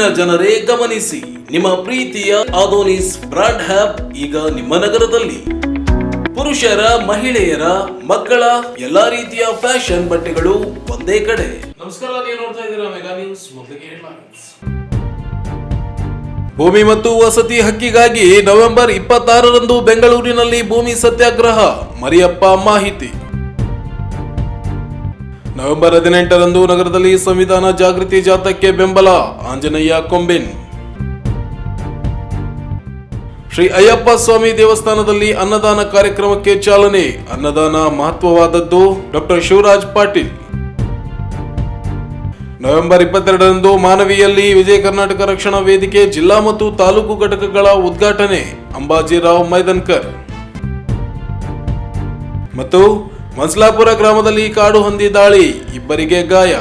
ಊರಿನ ಜನರೇ ಗಮನಿಸಿ. ನಿಮ್ಮ ಪ್ರೀತಿಯ ಆದೋನಿಸ್ ಬ್ರಾಂಡ್ ಹ್ಯಾಪ್ ಈಗ ನಿಮ್ಮ ನಗರದಲ್ಲಿ. ಪುರುಷರ ಮಹಿಳೆಯರ ಮಕ್ಕಳ ಎಲ್ಲಾ ರೀತಿಯ ಫ್ಯಾಷನ್ ಬಟ್ಟೆಗಳು ಒಂದೇ ಕಡೆ. ನಮಸ್ಕಾರ ನೀವು ನೋಡ್ತಾ ಇದ್ದೀರಾ ಮೆಗಾ ನ್ಯೂಸ್ ಭೂಮಿ ಮತ್ತು ವಸತಿ ಹಕ್ಕಿಗಾಗಿ ನವೆಂಬರ್ ಇಪ್ಪತ್ತಾರರಂದು ಬೆಂಗಳೂರಿನಲ್ಲಿ ಭೂಮಿ ಸತ್ಯಾಗ್ರಹ. ಮರಿಯಪ್ಪ ಮಾಹಿತಿ. ನವೆಂಬರ್ ಹದಿನೆಂಟರಂದು ನಗರದಲ್ಲಿ ಸಂವಿಧಾನ ಜಾಗೃತಿ ಜಾಥಾಕ್ಕೆ ಬೆಂಬಲ, ಆಂಜನೇಯ ಕೊಂಬಿನ್. ಶ್ರೀ ಅಯ್ಯಪ್ಪ ಸ್ವಾಮಿ ದೇವಸ್ಥಾನದಲ್ಲಿ ಅನ್ನದಾನ ಕಾರ್ಯಕ್ರಮಕ್ಕೆ ಚಾಲನೆ, ಅನ್ನದಾನ ಮಹತ್ವವಾದದ್ದು ಡಾಕ್ಟರ್ ಶಿವರಾಜ್ ಪಾಟೀಲ್. ನವೆಂಬರ್ ಇಪ್ಪತ್ತೆರಡರಂದು ಮಾನವಿಯಲ್ಲಿ ವಿಜಯ ಕರ್ನಾಟಕ ರಕ್ಷಣಾ ವೇದಿಕೆ ಜಿಲ್ಲಾ ಮತ್ತು ತಾಲೂಕು ಘಟಕಗಳ ಉದ್ಘಾಟನೆ, ಅಂಬಾಜಿರಾವ್ ಮೈದನ್ಕರ್. ಮತ್ತು ಮನ್ಸಲಾಪುರ ಗ್ರಾಮದಲ್ಲಿ ಕಾಡು ಹಂದಿ ದಾಳಿ, ಇಬ್ಬರಿಗೆ ಗಾಯ.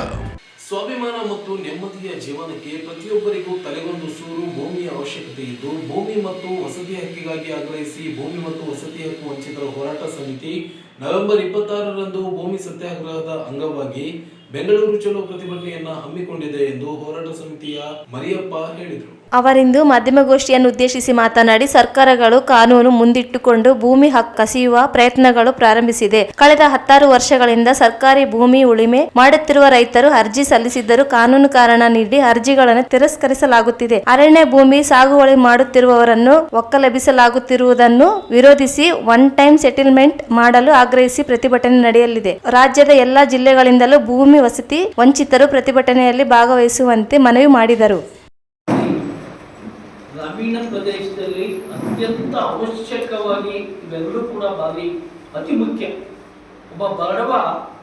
ಸ್ವಾಭಿಮಾನ ಮತ್ತು ನೆಮ್ಮದಿಯ ಜೀವನಕ್ಕೆ ಪ್ರತಿಯೊಬ್ಬರಿಗೂ ತಲೆಗೊಂದು ಸೂರು, ಭೂಮಿಯ ಅವಶ್ಯಕತೆ ಇದ್ದು, ಭೂಮಿ ಮತ್ತು ವಸತಿ ಹಕ್ಕಿಗಾಗಿ ಆಗ್ರಹಿಸಿ ಭೂಮಿ ಮತ್ತು ವಸತಿ ಹಕ್ಕು ವಂಚಿತರ ಹೋರಾಟ ಸಮಿತಿ ನವೆಂಬರ್ ಇಪ್ಪತ್ತಾರರಂದು ಭೂಮಿ ಸತ್ಯಾಗ್ರಹದ ಅಂಗವಾಗಿ ಬೆಂಗಳೂರು ಚಲೋ ಪ್ರತಿಭಟನೆಯನ್ನ ಹಮ್ಮಿಕೊಂಡಿದೆ ಎಂದು ಹೋರಾಟ ಸಮಿತಿಯ ಮರಿಯಪ್ಪ ಹೇಳಿದರು. ಅವರಿಂದು ಮಾಧ್ಯಮಗೋಷ್ಠಿಯನ್ನು ಉದ್ದೇಶಿಸಿ ಮಾತನಾಡಿ ಸರ್ಕಾರಗಳು ಕಾನೂನು ಮುಂದಿಟ್ಟುಕೊಂಡು ಭೂಮಿ ಹಕ್ಕು ಕಸಿಯುವ ಪ್ರಯತ್ನಗಳು ಪ್ರಾರಂಭಿಸಿದೆ. ಕಳೆದ ಹತ್ತಾರು ವರ್ಷಗಳಿಂದ ಸರ್ಕಾರಿ ಭೂಮಿ ಉಳಿಮೆ ಮಾಡುತ್ತಿರುವ ರೈತರು ಅರ್ಜಿ ಸಲ್ಲಿಸಿದ್ದರೂ ಕಾನೂನು ಕಾರಣ ನೀಡಿ ಅರ್ಜಿಗಳನ್ನು ತಿರಸ್ಕರಿಸಲಾಗುತ್ತಿದೆ. ಅರಣ್ಯ ಭೂಮಿ ಸಾಗುವಳಿ ಮಾಡುತ್ತಿರುವವರನ್ನು ಒಕ್ಕಲೆಬ್ಬಿಸಲಾಗುತ್ತಿರುವುದನ್ನು ವಿರೋಧಿಸಿ ಒನ್ ಟೈಮ್ ಸೆಟಲ್ಮೆಂಟ್ ಮಾಡಲು ಆಗ್ರಹಿಸಿ ಪ್ರತಿಭಟನೆ ನಡೆಯಲಿದೆ. ರಾಜ್ಯದ ಎಲ್ಲಾ ಜಿಲ್ಲೆಗಳಿಂದಲೂ ಭೂಮಿ ವಸತಿ ವಂಚಿತರು ಪ್ರತಿಭಟನೆಯಲ್ಲಿ ಭಾಗವಹಿಸುವಂತೆ ಮನವಿ ಮಾಡಿದರು. ಗ್ರಾಮೀಣ ಪ್ರದೇಶದಲ್ಲಿ ಅತ್ಯಂತ ಅವಶ್ಯಕವಾಗಿ ಇವೆಲ್ಲರೂ ಕೂಡ ಬಾರಿ ಅತಿ ಮುಖ್ಯ. ಒಬ್ಬ ಬಡವ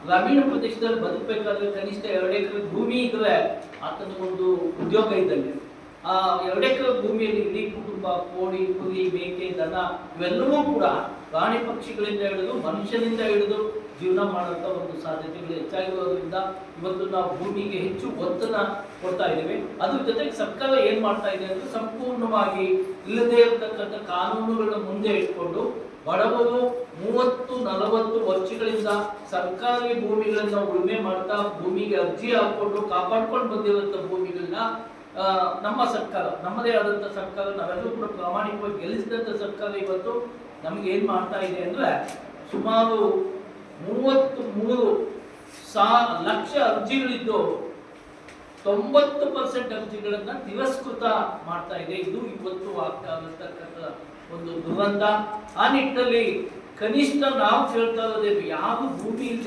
ಗ್ರಾಮೀಣ ಪ್ರದೇಶದಲ್ಲಿ ಬದುಕಬೇಕಾದ್ರೆ ಕನಿಷ್ಠ ಎರಡು ಎಕರೆ ಭೂಮಿ ಇದ್ರೆ ಆತನ ಒಂದು ಉದ್ಯೋಗ ಇದ್ದಂಗೆ. ಆ ಎರಡು ಎಕರೆ ಭೂಮಿಯಲ್ಲಿ ಇಡೀ ಕುಟುಂಬ, ಕೋಳಿ, ಕುರಿ, ಮೇಕೆ, ದನ ಇವೆಲ್ಲವೂ ಕೂಡ ಪ್ರಾಣಿ ಪಕ್ಷಿಗಳಿಂದ ಹಿಡಿದು ಮನುಷ್ಯನಿಂದ ಹಿಡಿದು ಜೀವನ ಮಾಡುವಂತ ಒಂದು ಸಾಧ್ಯತೆಗಳು ಹೆಚ್ಚಾಗಿರೋದ್ರಿಂದ ಇವತ್ತು ನಾವು ಭೂಮಿಗೆ ಹೆಚ್ಚು ಒತ್ತನ್ನ ಕೊಡ್ತಾ ಇದ್ದೇವೆ. ಅದ್ರ ಜೊತೆಗೆ ಸರ್ಕಾರ ಏನ್ ಮಾಡ್ತಾ ಇದೆ ಅಂದ್ರೆ ಸಂಪೂರ್ಣವಾಗಿ ಇಲ್ಲದೇ ಇರತಕ್ಕಂಥ ಕಾನೂನುಗಳನ್ನ ಮುಂದೆ ಇಟ್ಕೊಂಡು ಬಡವರು ಮೂವತ್ತು, ನಲವತ್ತು ವರ್ಷಗಳಿಂದ ಸರ್ಕಾರಿ ಭೂಮಿಗಳನ್ನ ಉಳುಮೆ ಮಾಡ್ತಾ ಭೂಮಿಗೆ ಅರ್ಜಿ ಹಾಕೊಂಡು ಕಾಪಾಡ್ಕೊಂಡು ಬಂದಿರುವಂತ ಭೂಮಿಗಳನ್ನ ನಮ್ಮ ಸರ್ಕಾರ, ನಮ್ಮದೇ ಆದಂತ ಸರ್ಕಾರ, ನಾವೆಲ್ಲರೂ ಕೂಡ ಪ್ರಾಮಾಣಿಕವಾಗಿ ಗೆಲ್ಲಿಸಿದಂತ ಸರ್ಕಾರ ಇವತ್ತು ನಮ್ಗೆ ಏನ್ ಮಾಡ್ತಾ ಇದೆ ಅಂದ್ರೆ ಸುಮಾರು ಮೂವತ್ತು ಮೂರು ಸಾ ಲಕ್ಷ ಅರ್ಜಿಗಳಿದ್ದು ತೊಂಬತ್ತು ಪರ್ಸೆಂಟ್ ಅರ್ಜಿಗಳನ್ನು ತಿರಸ್ಕೃತ ಮಾಡ್ತಾ ಇದೆ. ಇದು ಇವತ್ತು ಆಗ್ತಾ ಒಂದು ದುರಂತ. ಆ ನಿಟ್ಟಿನಲ್ಲಿ ಕನಿಷ್ಠ ನಾವು ಕೇಳ್ತಾ ಇರೋದೇ ಯಾವ ಭೂಮಿ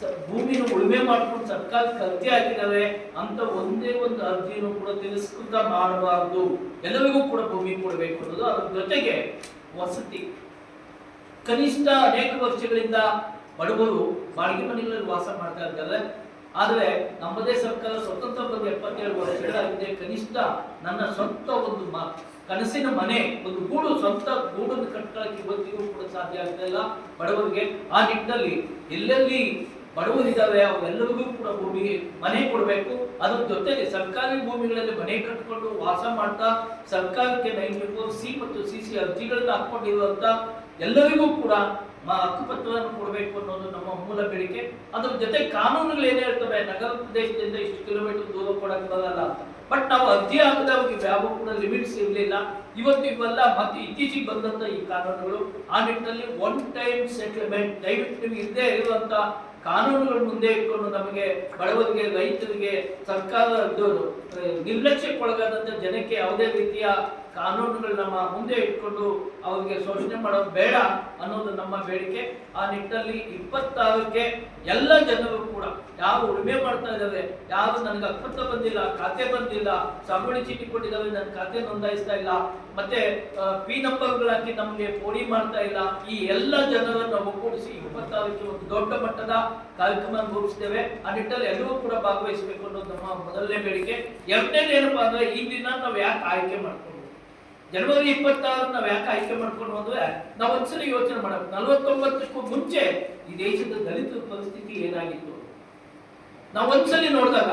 ಸ- ಭೂಮಿನ ಉಳುಮೆ ಮಾಡ್ಕೊಂಡು ಸರ್ಕಾರ ಕಲ್ತಿ ಹಾಕಿದಾವೆ ಅಂತ ಒಂದೇ ಒಂದು ಅರ್ಜಿಯನ್ನು ಕೂಡ ತಿರಸ್ಕೃತ ಮಾಡಬಾರ್ದು. ಎಲ್ಲರಿಗೂ ಕೂಡ ಭೂಮಿ ಕೊಡಬೇಕು ಅನ್ನೋದು ಅದ್ರ ಜೊತೆಗೆ ವಸತಿ. ಕನಿಷ್ಠ ಅನೇಕ ವರ್ಷಗಳಿಂದ ಬಡವರು ಬಾಡಿಗೆ ಮನೆಗಳಲ್ಲಿ ವಾಸ ಮಾಡ್ತಾ ಇದ್ದಾರೆ ಆದರೆ ನಮ್ಮದೇ ಸರ್ಕಾರ ಸ್ವತಂತ್ರ ಬಂದು ಎಪ್ಪತ್ತೇಳು ವರ್ಷಗಳಾಗಿದೆ ಕನಿಷ್ಠ ನನ್ನ ಸ್ವಂತ ಒಂದು ಕನಸಿನ ಮನೆ, ಒಂದು ಗೂಡು ಸ್ವಂತ ಗೂಡನ್ನು ಕಟ್ಕೊಳ್ಳಕ್ಕೆ ಇವತ್ತಿಗೂ ಕೂಡ ಸಾಧ್ಯ ಆಗ್ತಾ ಬಡವರಿಗೆ ಆ ನಿಟ್ಟಿನಲ್ಲಿ ಎಲ್ಲೆಲ್ಲಿ ಬಡವರಿದ್ದಾವೆ ಅವೆಲ್ಲರಿಗೂ ಕೂಡ ಭೂಮಿಗೆ ಮನೆ ಕೊಡಬೇಕು. ಅದ್ರ ಜೊತೆಗೆ ಸರ್ಕಾರಿ ಭೂಮಿಗಳಲ್ಲಿ ಮನೆ ಕಟ್ಕೊಂಡು ವಾಸ ಮಾಡ್ತಾ, ಸರ್ಕಾರಕ್ಕೆ ಫೋರ್ ಸಿ ಮತ್ತು ಸಿ ಸಿ ಅರ್ಜಿಗಳನ್ನ ಹಾಕೊಂಡಿರುವಂತ ಎಲ್ಲರಿಗೂ ಕೂಡ ಹಕ್ಕುಪತ್ರವನ್ನು ಕೊಡಬೇಕು ಅನ್ನೋದು ನಮ್ಮ ಮೂಲ ಬೇಡಿಕೆ. ಅದ್ರ ಜೊತೆ ಕಾನೂನುಗಳು ಏನೇ ಇರ್ತವೆ, ನಗರ ಪ್ರದೇಶದಿಂದ ಇಷ್ಟು ಕಿಲೋಮೀಟರ್ ದೂರ ಕೊಡಕ್ ಬರಲ್ಲ ಬಟ್ ನಾವು ಅರ್ಜಿ ಹಾಕಿದವ್ರಿಗೆ ಯಾವ ಕೂಡ ಲಿಮಿಟ್ಸ್ ಇರಲಿಲ್ಲ. ಇವತ್ತು ಇವೆಲ್ಲ ಮತ್ತೆ ಇತ್ತೀಚೆಗೆ ಬಂದಂತ ಈ ಕಾನೂನುಗಳು. ಆ ನಿಟ್ಟಿನಲ್ಲಿ ಒನ್ ಟೈಮ್ ಸೆಟಲ್ಮೆಂಟ್ ದಯವಿಟ್ಟು ನಿಮ್ಗೆ ಇಲ್ಲದೆ ಇರುವಂತ ಕಾನೂನುಗಳು ಮುಂದೆ ಇಟ್ಕೊಂಡು ನಮಗೆ ಬಡವರಿಗೆ, ರೈತರಿಗೆ ಸರ್ಕಾರ ನಿರ್ಲಕ್ಷ್ಯಕ್ಕೊಳಗಾದಂತ ಜನಕ್ಕೆ ಯಾವುದೇ ರೀತಿಯ ಕಾನೂನುಗಳು ನಮ್ಮ ಮುಂದೆ ಇಟ್ಕೊಂಡು ಅವರಿಗೆ ಶೋಷಣೆ ಮಾಡೋದು ಬೇಡ ಅನ್ನೋದು ನಮ್ಮ ಬೇಡಿಕೆ. ಆ ನಿಟ್ಟಿನಲ್ಲಿ ಇಪ್ಪತ್ತಾರಕ್ಕೆ ಎಲ್ಲ ಜನರು ಕೂಡ ಯಾರು ಉಳುಮೆ ಮಾಡ್ತಾ ಇದ್ದಾವೆ ಯಾರು ನನಗೆ ಹಕ್ಕುಪತ್ರ ಬಂದಿಲ್ಲ, ಖಾತೆ ಬಂದಿಲ್ಲ ಸಂಬಳಿ ಚೀಟಿ ಕೊಟ್ಟಿದ್ದಾವೆ ನನ್ನ ಖಾತೆ ನೋಂದಾಯಿಸ್ತಾ ಇಲ್ಲ, ಮತ್ತೆ ಪಿ ನಂಬರ್ಗಳಾಕಿ ನಮಗೆ ಪೋಡಿ ಮಾಡ್ತಾ ಇಲ್ಲ, ಈ ಎಲ್ಲ ಜನರನ್ನು ಒಗ್ಗೂಡಿಸಿ ಇಪ್ಪತ್ತಾರಕ್ಕೆ ಒಂದು ದೊಡ್ಡ ಮಟ್ಟದ ಕಾರ್ಯಕ್ರಮ ರೂಪಿಸ್ತೇವೆ. ಆ ನಿಟ್ಟಲ್ಲಿ ಎಲ್ಲರೂ ಕೂಡ ಭಾಗವಹಿಸಬೇಕು ಅನ್ನೋದು ನಮ್ಮ ಮೊದಲನೇ ಬೇಡಿಕೆ. ಎರಡನೇದು ಏನಪ್ಪಾ ಅಂದ್ರೆ ಈ ದಿನ ನಾವು ಯಾಕೆ ಆಯ್ಕೆ ಮಾಡ್ಕೊಂಡು ಜನವರಿ ಇಪ್ಪತ್ತಾರು ನಾವು ಯಾಕೆ ಆಯ್ಕೆ ಮಾಡ್ಕೊಂಡು ಅಂದ್ರೆ ನಾವು ಒಂದ್ಸಲ ಯೋಚನೆ ಮಾಡಬೇಕು. ನಲವತ್ತೊಂಬತ್ತಕ್ಕೂ ಮುಂಚೆ ಈ ದೇಶದ ದಲಿತರ ಪರಿಸ್ಥಿತಿ ಏನಾಗಿತ್ತು? ನಾವು ಒಂದ್ಸಲಿ ನೋಡಿದಾಗ,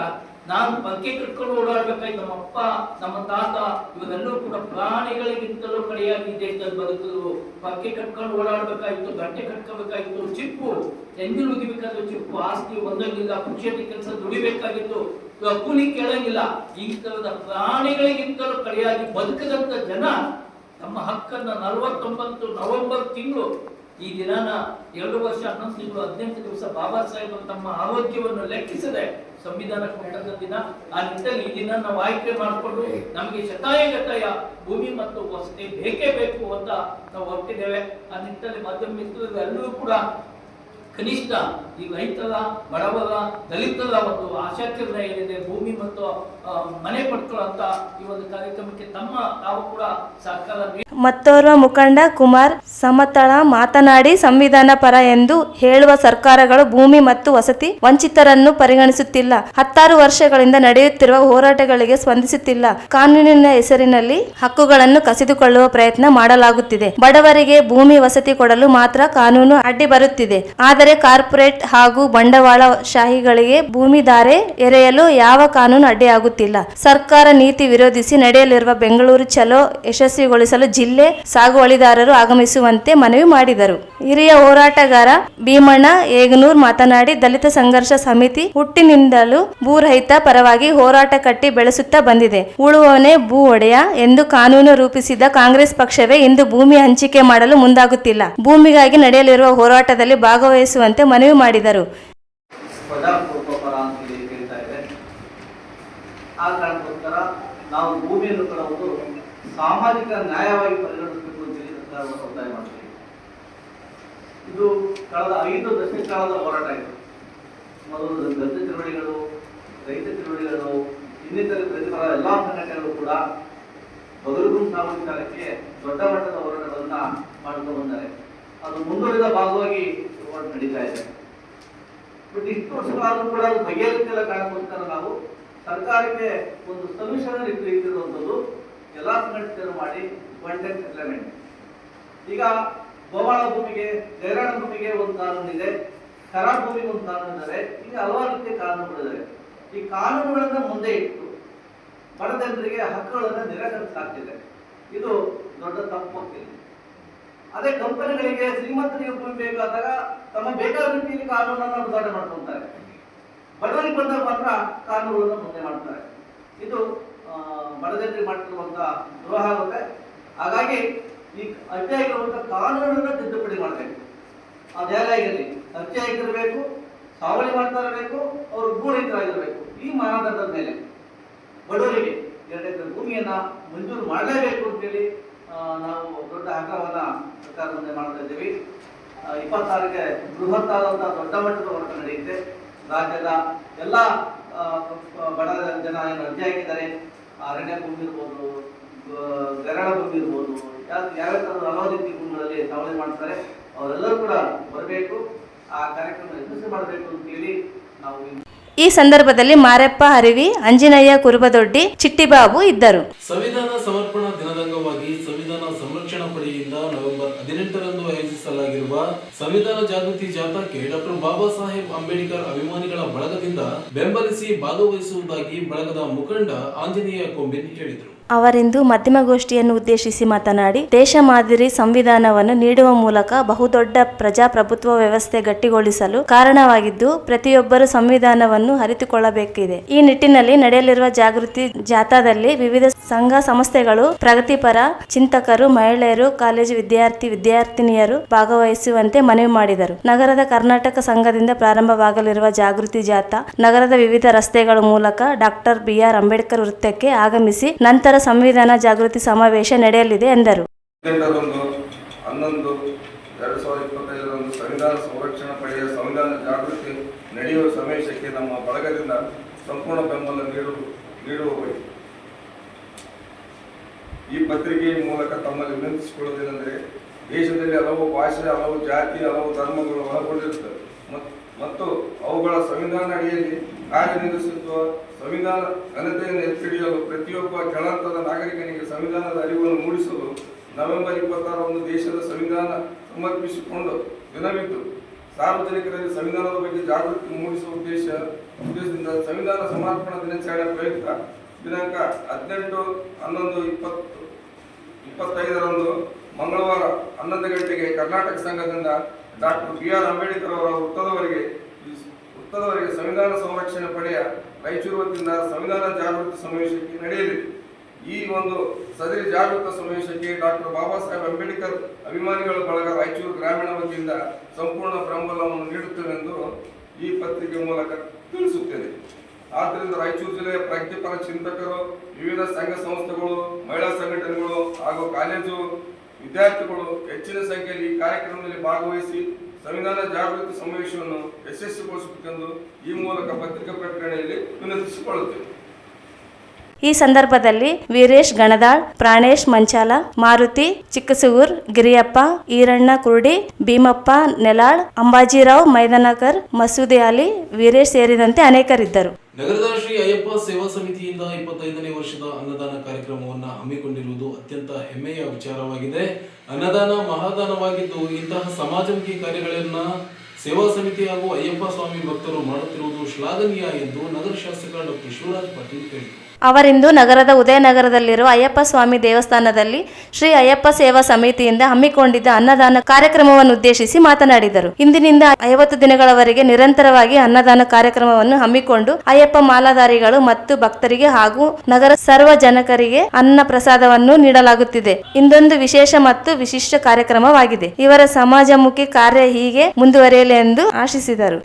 ನಾನು ಬಗ್ಗೆ ಕಟ್ಕೊಂಡು ಓಡಾಡ್ಬೇಕಾಯ್ತು, ನಮ್ಮ ಅಪ್ಪ, ನಮ್ಮ ತಾತ, ಇವರೆಲ್ಲರೂ ಕೂಡ ಪ್ರಾಣಿಗಳಿಗಿಂತಲೂ ಕಡೆಯಾಗಿ ದೇಶದಲ್ಲಿ ಬದುಕಿದ್ರು. ಬಗ್ಗೆ ಕಟ್ಕೊಂಡು ಓಡಾಡ್ಬೇಕಾಯ್ತು, ಗಂಟೆ ಕಟ್ಕೋಬೇಕಾಯ್ತು, ಚಿಪ್ಪು ಎಂದಿರುಗಿಬೇಕಾದ್ರೂ ಚಿಪ್ಪು, ಆಸ್ತಿ ಒಂದಲ್ಲಿಲ್ಲ ಪುಕ್ಷೇತಿ ಕೆಲಸ ದುಡಿಬೇಕಾಗಿತ್ತು. ಕೂಲಿ ಕೇಳಂಗಿಲ್ಲ. ಈ ತರದ ಪ್ರಾಣಿಗಳಿಗಿಂತಲೂ ಕಡೆಯಾಗಿ ಬದುಕದಂತ ಜನ ತಮ್ಮ ಹಕ್ಕನ್ನ ನಲವತ್ತೊಂಬತ್ತು ನವೆಂಬರ್ ತಿಂಗಳು, ಈ ದಿನಾನ ಎರಡು ವರ್ಷ, ಹನ್ನೊಂದು ತಿಂಗಳು, ಹದಿನೆಂಟು ದಿವಸ ಬಾಬಾ ಸಾಹೇಬ್ ತಮ್ಮ ಆರೋಗ್ಯವನ್ನು ಲೆಕ್ಕಿಸದೆ ಸಂವಿಧಾನ ಕೊಟ್ಟಂತ ದಿನ, ಆ ನಿಟ್ಟಿನಲ್ಲಿ ಈ ದಿನ ನಾವು ಆಯ್ಕೆ ಮಾಡಿಕೊಂಡು ನಮಗೆ ಶತಾಯ ಗತಾಯ ಭೂಮಿ ಮತ್ತು ವಸತಿ ಬೇಕೇ ಬೇಕು ಅಂತ ನಾವು ಹೊರಟಿದ್ದೇವೆ ಆ ನಿಟ್ಟಲ್ಲಿ ಮಾಧ್ಯಮ ಮಿತ್ರರು ಎಲ್ಲರೂ ಕೂಡ ಕನಿಷ್ಠ ಈ ರೈತರ ಬಡವರ, ದಲಿತರ ಒಂದು ಆಶಾಕಿರಣ ಏನಿದೆ, ಭೂಮಿ ಮತ್ತು ಮನೆ ಪಡ್ಕೊಳ್ಳುವಂತ ಈ ಒಂದು ಕಾರ್ಯಕ್ರಮಕ್ಕೆ ತಮ್ಮ, ತಾವು ಕೂಡ ಸರ್ಕಾರ ಮತ್ತೋರ್ವ ಮುಖಂಡ ಕುಮಾರ್ ಸಮತಳ ಮಾತನಾಡಿ, ಸಂವಿಧಾನ ಪರ ಎಂದು ಹೇಳುವ ಸರ್ಕಾರಗಳು ಭೂಮಿ ಮತ್ತು ವಸತಿ ವಂಚಿತರನ್ನು ಪರಿಗಣಿಸುತ್ತಿಲ್ಲ. ಹತ್ತಾರು ವರ್ಷಗಳಿಂದ ನಡೆಯುತ್ತಿರುವ ಹೋರಾಟಗಳಿಗೆ ಸ್ಪಂದಿಸುತ್ತಿಲ್ಲ. ಕಾನೂನಿನ ಹೆಸರಿನಲ್ಲಿ ಹಕ್ಕುಗಳನ್ನು ಕಸಿದುಕೊಳ್ಳುವ ಪ್ರಯತ್ನ ಮಾಡಲಾಗುತ್ತಿದೆ. ಬಡವರಿಗೆ ಭೂಮಿ ವಸತಿ ಕೊಡಲು ಮಾತ್ರ ಕಾನೂನು ಅಡ್ಡಿ ಬರುತ್ತಿದೆ. ಆದರೆ ಕಾರ್ಪೊರೇಟ್ ಹಾಗೂ ಬಂಡವಾಳ ಶಾಹಿಗಳಿಗೆ ಭೂಮಿ ದಾರೆ ಎರೆಯಲು ಯಾವ ಕಾನೂನು ಅಡ್ಡಿಯಾಗುತ್ತಿಲ್ಲ. ಸರ್ಕಾರ ನೀತಿ ವಿರೋಧಿಸಿ ನಡೆಯಲಿರುವ ಬೆಂಗಳೂರು ಚಲೋ ಯಶಸ್ವಿಗೊಳಿಸಲು ಜಿಲ್ಲೆ ಸಾಗುವಳಿದಾರರು ಆಗಮಿಸುವಂತೆ ಮನವಿ ಮಾಡಿದರು. ಹಿರಿಯ ಹೋರಾಟಗಾರ ಭೀಮಣ್ಣ ಏಗನೂರ್ ಮಾತನಾಡಿ, ದಲಿತ ಸಂಘರ್ಷ ಸಮಿತಿ ಹುಟ್ಟಿನಿಂದಲೂ ಭೂರಹಿತ ಪರವಾಗಿ ಹೋರಾಟ ಕಟ್ಟಿ ಬೆಳೆಸುತ್ತಾ ಬಂದಿದೆ. ಉಳುವವನೇ ಭೂ ಒಡೆಯ ಎಂದು ಕಾನೂನು ರೂಪಿಸಿದ ಕಾಂಗ್ರೆಸ್ ಪಕ್ಷವೇ ಇಂದು ಭೂಮಿ ಹಂಚಿಕೆ ಮಾಡಲು ಮುಂದಾಗುತ್ತಿಲ್ಲ. ಭೂಮಿಗಾಗಿ ನಡೆಯಲಿರುವ ಹೋರಾಟದಲ್ಲಿ ಭಾಗವಹಿಸುವಂತೆ ಮನವಿ ಮಾಡಿದರು. ಆ ಕಾರಣಕ್ಕೋಸ್ಕರ ನಾವು ಭೂಮಿಯನ್ನು ಸಾಮಾಜಿಕ ನ್ಯಾಯವಾಗಿ ಪರಿಗಣಿಸಬೇಕು ಅಂತ ಹೇಳಿ ಸರ್ಕಾರವನ್ನು ಒತ್ತಾಯ ಮಾಡ್ತೀವಿ. ಇದು ಕಳೆದ ಐದು ದಶಕಾಲದ ಹೋರಾಟ ಇದು. ಮೊದಲು ದಲಿತ ಚಳವಳಿಗಳು ರೈತ ಚಳವಳಿಗಳು ಇನ್ನಿತರ ಪ್ರತಿಪರ ಎಲ್ಲ ಸಂಘಟನೆಗಳು ಕೂಡ ಬದಲು ಸಾಮಾಜಿಕ ದೊಡ್ಡ ಮಟ್ಟದ ಹೋರಾಟಗಳನ್ನು ಮಾಡ್ಕೊಂಡು ಬಂದ್ದಾರೆ ಅದು ಮುಂದುವರಿದ ಭಾಗವಾಗಿ ನಡೀತಾ ಇದೆ. ಬಟ್ ಇಷ್ಟು ವರ್ಷಗಳಾದ್ರೂ ಕೂಡ ಅದು ಬಗೆಹರಿತಿಲ್ಲ ಕಾರಣಕ್ಕೋಸ್ಕರ ನಾವು ಸರ್ಕಾರಕ್ಕೆ ಒಂದು ಸೊಲ್ಯೂಷನ್ ಇಟ್ಟಿರುವಂಥದ್ದು ಎಲ್ಲ ಸಂಘಟನೆಯನ್ನು ಮಾಡಿ ಒಂಟೆ ಸೆಟ್ಲ್ಮೆಂಟ್ ಈಗ ಗೋವಾಳ ಭೂಮಿಗೆ, ಜೈರಾಣ ಭೂಮಿಗೆ ಒಂದು ಕಾನೂನು ಇದೆ, ಕರಾರ್ ಭೂಮಿಗೆ ಒಂದು ಕಾನೂನು ಇದ್ದಾರೆ ಈಗ ಹಲವಾರು ರೀತಿಯ ಕಾನೂನುಗಳಿದ್ದಾರೆ ಈ ಕಾನೂನುಗಳನ್ನ ಮುಂದೆ ಇಟ್ಟು ಬಡ ಜನರಿಗೆ ಹಕ್ಕುಗಳನ್ನು ನಿರಾಕರಿಸಲಾಗ್ತಿದೆ. ಇದು ದೊಡ್ಡ ತಪ್ಪು ಹೋಗ್ತಿದೆ ಅದೇ ಕಂಪನಿಗಳಿಗೆ ಶ್ರೀಮಂತರಿಗೆ ಭೂಮಿ ಬೇಕಾದಾಗ ತಮ್ಮ ಬೇಕಾದ ರೀತಿಯಲ್ಲಿ ಕಾನೂನನ್ನು ಉದ್ಘಾಟನೆ ಮಾಡ್ಕೊಳ್ತಾರೆ. ಬಡವರಿಗೆ ಬಂದಾಗ ಮಾತ್ರ ಕಾನೂನುಗಳನ್ನು ಮುಂದೆ ಮಾಡ್ತಾರೆ. ಇದು ಬಡದಲ್ಲಿ ಮಾಡ್ತಿರುವಂತಹ ದ್ರೋಹ ಆಗುತ್ತೆ. ಹಾಗಾಗಿ ಈ ಅತ್ಯಾಗಿರುವಂತಹ ಕಾನೂನನ್ನು ತಿದ್ದುಪಡಿ ಮಾಡಬೇಕು. ಆ ನ್ಯಾಯಾಲಯದಲ್ಲಿ ಆಗಿರಬೇಕು ಸಾವಳಿ ಮಾಡ್ತಾ ಇರಬೇಕು, ಅವರು ಭೂರಹಿತರಾಗಿರ್ಬೇಕು. ಈ ಮಾನದಂಡದ ಮೇಲೆ ಬಡವರಿಗೆ ಎರಡು ಎಕರೆ ಭೂಮಿಯನ್ನ ಮಂಜೂರು ಮಾಡಲೇಬೇಕು ಅಂತೇಳಿ ನಾವು ದೊಡ್ಡ ಆಗ್ರಹವನ್ನ ಸರ್ಕಾರ ಮುಂದೆ ಮಾಡ್ತಾ ಇದ್ದೀವಿ. ಇಪ್ಪತ್ತಾರಕ್ಕೆ ಬೃಹತ್ತಾದಂತಹ ದೊಡ್ಡ ಮಟ್ಟದ ಹೋರಾಟ ನಡೆಯುತ್ತೆ. ರಾಜ್ಯದ ಎಲ್ಲ ಬಡ ಜನ ಏನು ಅರ್ಜಿ ಹಾಕಿದ್ದಾರೆ. ಅರಣ್ಯ ಭೂಮಿ ಇರ್ಬೋದು ಗರಳ ಭೂಮಿ ಇರ್ಬೋದು ಯಾವ ಯಾವ ಥರದ ಹಲವಾರು ರೀತಿ ಭೂಮಿಗಳಲ್ಲಿ ಸಾವಳಿ ಮಾಡ್ತಾರೆ. ಅವರೆಲ್ಲರೂ ಕೂಡ ಬರಬೇಕು. ಆ ಕಾರ್ಯಕ್ರಮ ಯಶಸ್ವಿ ಮಾಡಬೇಕು ಅಂತೇಳಿ ನಾವು ಈ ಈ ಸಂದರ್ಭದಲ್ಲಿ ಮಾರಪ್ಪ ಹರಿವಿ ಅಂಜಿನಯ್ಯ ಕುರುಬದೊಡ್ಡಿ ಚಿಟ್ಟಿಬಾಬು ಇದ್ದರು. ಸಂವಿಧಾನ ಸಂವಿಧಾನ ಜಾಗೃತಿ ಜಾಥಾಕ್ಕೆ ಡಾಕ್ಟರ್ ಬಾಬಾ ಸಾಹೇಬ್ ಅಂಬೇಡ್ಕರ್ ಅಭಿಮಾನಿಗಳ ಬಳಗದಿಂದ ಬೆಂಬಲಿಸಿ ಭಾಗವಹಿಸುವುದಾಗಿ ಬಳಗದ ಮುಖಂಡ ಆಂಜನೇಯ ಕೊಂಬಿನ್ ಹೇಳಿದರು. ಅವರಿಂದು ಮಾಧ್ಯಮಗೋಷ್ಠಿಯನ್ನು ಉದ್ದೇಶಿಸಿ ಮಾತನಾಡಿ, ದೇಶ ಮಾದರಿ ಸಂವಿಧಾನವನ್ನು ನೀಡುವ ಮೂಲಕ ಬಹುದೊಡ್ಡ ಪ್ರಜಾಪ್ರಭುತ್ವ ವ್ಯವಸ್ಥೆ ಗಟ್ಟಿಗೊಳಿಸಲು ಕಾರಣವಾಗಿದ್ದು, ಪ್ರತಿಯೊಬ್ಬರು ಸಂವಿಧಾನವನ್ನು ಅರಿತುಕೊಳ್ಳಬೇಕಿದೆ. ಈ ನಿಟ್ಟಿನಲ್ಲಿ ನಡೆಯಲಿರುವ ಜಾಗೃತಿ ಜಾಥಾದಲ್ಲಿ ವಿವಿಧ ಸಂಘ ಸಂಸ್ಥೆಗಳು, ಪ್ರಗತಿಪರ ಚಿಂತಕರು, ಮಹಿಳೆಯರು, ಕಾಲೇಜು ವಿದ್ಯಾರ್ಥಿ, ವಿದ್ಯಾರ್ಥಿನಿಯರು ಭಾಗವಹಿಸುವಂತೆ ಮನವಿ ಮಾಡಿದರು. ನಗರದ ಕರ್ನಾಟಕ ಸಂಘದಿಂದ ಪ್ರಾರಂಭವಾಗಲಿರುವ ಜಾಗೃತಿ ಜಾಥಾ, ನಗರದ ವಿವಿಧ ರಸ್ತೆಗಳ ಮೂಲಕ ಡಾಕ್ಟರ್ ಬಿಆರ್ ಅಂಬೇಡ್ಕರ್ ವೃತ್ತಕ್ಕೆ ಆಗಮಿಸಿ, ನಂತರ ಸಂವಿಧಾನ ಜಾಗೃತಿ ಸಮಾವೇಶ ನಡೆಯಲಿದೆ ಎಂದರು ಹನ್ನೊಂದು, ಎರಡು ಸಾವಿರದ ಇಪ್ಪತ್ತೈದರಂದು ಸಂವಿಧಾನ ಸಂರಕ್ಷಣಾ ಪಡೆಯ ಸಂವಿಧಾನ ಜಾಗೃತಿ ನಡೆಯುವ ಸಮಾವೇಶಕ್ಕೆ ನಮ್ಮ ಬಳಗದಿಂದ ಸಂಪೂರ್ಣ ಬೆಂಬಲ ನೀಡು, ನೀಡುವ ಬಯಕೆ. ಈ ಪತ್ರಿಕೆಯ ಮೂಲಕ ತಮ್ಮಲ್ಲಿ ವಿನಂತಿಸಿಕೊಳ್ಳುವುದೇನೆಂದರೆ ದೇಶದಲ್ಲಿ ಹಲವು ಭಾಷೆ, ಹಲವು ಜಾತಿ, ಹಲವು ಧರ್ಮಗಳು ಒಳಗೊಂಡಿರುತ್ತವೆ ಮತ್- ಮತ್ತು ಅವುಗಳ ಸಂವಿಧಾನ ಅಡಿಯಲ್ಲಿ ಕಾರ್ಯನಿರ್ವಹಿಸುತ್ತಿರುವ ಸಂವಿಧಾನ ಘನತೆಯನ್ನು ಎತ್ತಿಡಿಯಲು ಪ್ರತಿಯೊಬ್ಬ ಕೆಳಹಂತದ ನಾಗರಿಕನಿಗೆ ಸಂವಿಧಾನದ ಅರಿವನ್ನು ಮೂಡಿಸಲು ನವೆಂಬರ್ ಇಪ್ಪತ್ತಾರರಂದು ದೇಶದ ಸಂವಿಧಾನ ಸಮರ್ಪಿಸಿಕೊಂಡು ದಿನವಿದ್ದು, ಸಾರ್ವಜನಿಕರಲ್ಲಿ ಸಂವಿಧಾನದ ಬಗ್ಗೆ ಜಾಗೃತಿ ಮೂಡಿಸುವ ಉದ್ದೇಶ, ಉದ್ದೇಶದಿಂದ ಸಂವಿಧಾನ ಸಮರ್ಪಣಾ ದಿನಾಚರಣೆ ಪ್ರಯುಕ್ತ ದಿನಾಂಕ ಹದಿನೆಂಟು ಹನ್ನೊಂದು ಇಪ್ಪತ್ತು, ಇಪ್ಪತ್ತೈದರಂದು ಮಂಗಳವಾರ ಹನ್ನೊಂದು ಗಂಟೆಗೆ ಕರ್ನಾಟಕ ಸಂಘದಿಂದ ಡಾಕ್ಟರ್ ಬಿ ಆರ್ ಅಂಬೇಡ್ಕರ್ ಅವರ ವೃತ್ತದವರೆಗೆ ವೃತ್ತದವರೆಗೆ ಸಂವಿಧಾನ ಸಂರಕ್ಷಣೆ ಪಡೆಯ ರಾಯಚೂರು ವತಿಯಿಂದ ಸಂವಿಧಾನ ಜಾಗೃತಿ ಸಮಾವೇಶಕ್ಕೆ ನಡೆಯಲಿದೆ. ಈ ಒಂದು ಸದರಿ ಜಾಗೃತ ಸಮಾವೇಶಕ್ಕೆ ಡಾಕ್ಟರ್ ಬಾಬಾ ಸಾಹೇಬ್ ಅಂಬೇಡ್ಕರ್ ಅಭಿಮಾನಿಗಳ ಬಳಗ ರಾಯಚೂರು ಗ್ರಾಮೀಣ ವತಿಯಿಂದ ಸಂಪೂರ್ಣ ಬೆಂಬಲವನ್ನು ನೀಡುತ್ತೇವೆಂದು ಈ ಪತ್ರಿಕೆ ಮೂಲಕ ತಿಳಿಸುತ್ತೇನೆ. ಆದ್ದರಿಂದ ರಾಯಚೂರು ಜಿಲ್ಲೆಯ ಪ್ರಗತಿಪರ ಚಿಂತಕರು, ವಿವಿಧ ಸಂಘ ಸಂಸ್ಥೆಗಳು, ಮಹಿಳಾ ಸಂಘಟನೆಗಳು ಹಾಗೂ ಕಾಲೇಜು ವಿದ್ಯಾರ್ಥಿಗಳು ಹೆಚ್ಚಿನ ಸಂಖ್ಯೆಯಲ್ಲಿ ಈ ಕಾರ್ಯಕ್ರಮದಲ್ಲಿ ಭಾಗವಹಿಸಿ ಸಂವಿಧಾನ ಜಾಗೃತಿ ಸಮಾವೇಶವನ್ನು ಯಶಸ್ವಿಗೊಳಿಸಬೇಕೆಂದು ಈ ಮೂಲಕ ಪತ್ರಿಕಾ ಪ್ರಕಟಣೆಯಲ್ಲಿ ವಿನಂತಿಸಿಕೊಳ್ಳುತ್ತೇವೆ ಈ ಸಂದರ್ಭದಲ್ಲಿ ವೀರೇಶ್ ಗಣದಾಳ್, ಪ್ರಾಣೇಶ್ ಮಂಚಾಲ, ಮಾರುತಿ, ಚಿಕ್ಕಸೂರ್, ಗಿರಿಯಪ್ಪ, ಈರಣ್ಣ ಕುರುಡಿ, ಭೀಮಪ್ಪ, ನೆಲಾಳ್, ಅಂಬಾಜಿರಾವ್ ಮೈದನಕರ್ ಮಸೂದಿ ಅಲಿ, ವೀರೇಶ್ ಸೇರಿದಂತೆ ಅನೇಕರಿದ್ದರು. ನಗರದ ಶ್ರೀ ಅಯ್ಯಪ್ಪ ಸೇವಾ ಸಮಿತಿಯಿಂದ ಇಪ್ಪತ್ತೈದನೇ ವರ್ಷದ ಅನ್ನದಾನ ಕಾರ್ಯಕ್ರಮವನ್ನು ಹಮ್ಮಿಕೊಂಡಿರುವುದು ಅತ್ಯಂತ ಹೆಮ್ಮೆಯ ವಿಚಾರವಾಗಿದೆ. ಅನ್ನದಾನ ಮಹಾದಾನವಾಗಿದ್ದು ಇಂತಹ ಸಮಾಜಮುಖಿ ಕಾರ್ಯಗಳನ್ನ ಸೇವಾ ಸಮಿತಿ ಹಾಗೂ ಅಯ್ಯಪ್ಪ ಸ್ವಾಮಿ ಭಕ್ತರು ಮಾಡುತ್ತಿರುವುದು ಶ್ಲಾಘನೀಯ ಎಂದು ನಗರ ಶಾಸಕ ಡಾಕ್ಟರ್ ಶಿವರಾಜ್ ಪಾಟೀಲ್ ಹೇಳಿದರು. ಅವರಿಂದು ನಗರದ ಉದಯನಗರದಲ್ಲಿರುವ ಅಯ್ಯಪ್ಪ ಸ್ವಾಮಿ ದೇವಸ್ಥಾನದಲ್ಲಿ ಶ್ರೀ ಅಯ್ಯಪ್ಪ ಸೇವಾ ಸಮಿತಿಯಿಂದ ಹಮ್ಮಿಕೊಂಡಿದ್ದ ಅನ್ನದಾನ ಕಾರ್ಯಕ್ರಮವನ್ನು ಉದ್ದೇಶಿಸಿ ಮಾತನಾಡಿದರು. ಇಂದಿನಿಂದ ಐವತ್ತು ದಿನಗಳವರೆಗೆ ನಿರಂತರವಾಗಿ ಅನ್ನದಾನ ಕಾರ್ಯಕ್ರಮವನ್ನು ಹಮ್ಮಿಕೊಂಡು ಅಯ್ಯಪ್ಪ ಮಾಲಾಧಾರಿಗಳು ಮತ್ತು ಭಕ್ತರಿಗೆ ಹಾಗೂ ನಗರ ಸರ್ವ ಜನಕರಿಗೆ ಅನ್ನ ಪ್ರಸಾದವನ್ನು ನೀಡಲಾಗುತ್ತಿದೆ. ಇಂದೊಂದು ವಿಶೇಷ ಮತ್ತು ವಿಶಿಷ್ಟ ಕಾರ್ಯಕ್ರಮವಾಗಿದೆ. ಇವರ ಸಮಾಜಮುಖಿ ಕಾರ್ಯ ಹೀಗೆ ಮುಂದುವರಿಯಲಿ ಎಂದು ಆಶಿಸಿದರು.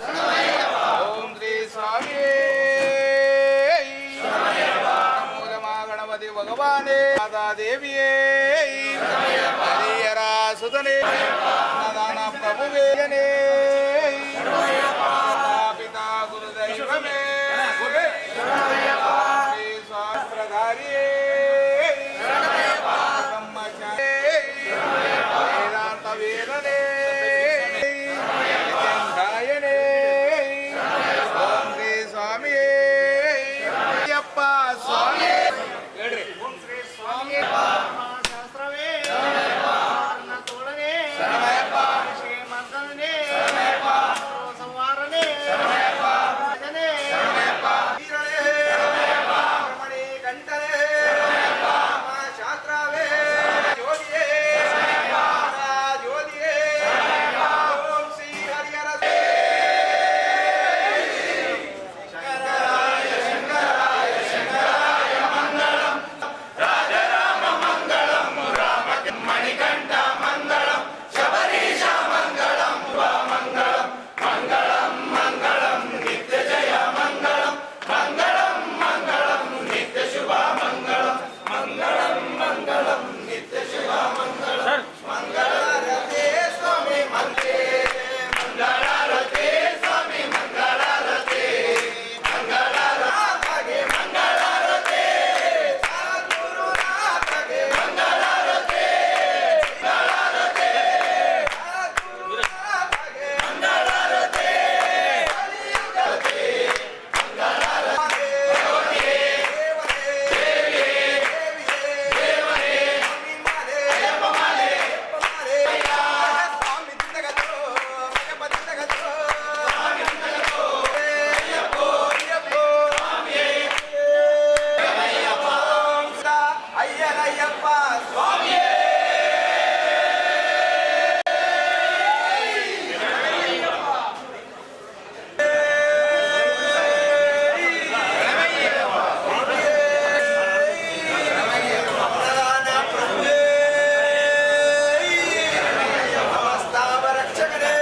ಅಯ್ಯನಯ್ಯಪ್ಪ ಸ್ವಾಮಿ ರಕ್ಷಕನೇ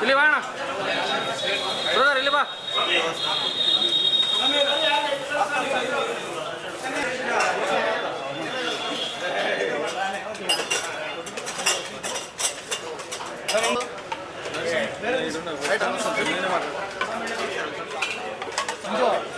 ಇಲ್ಲಿ ಬಾ ಅಣ್ಣ ಬ್ರದರ್ ಇಲ್ಲಿ ಬಾ. ಸುಧನೆ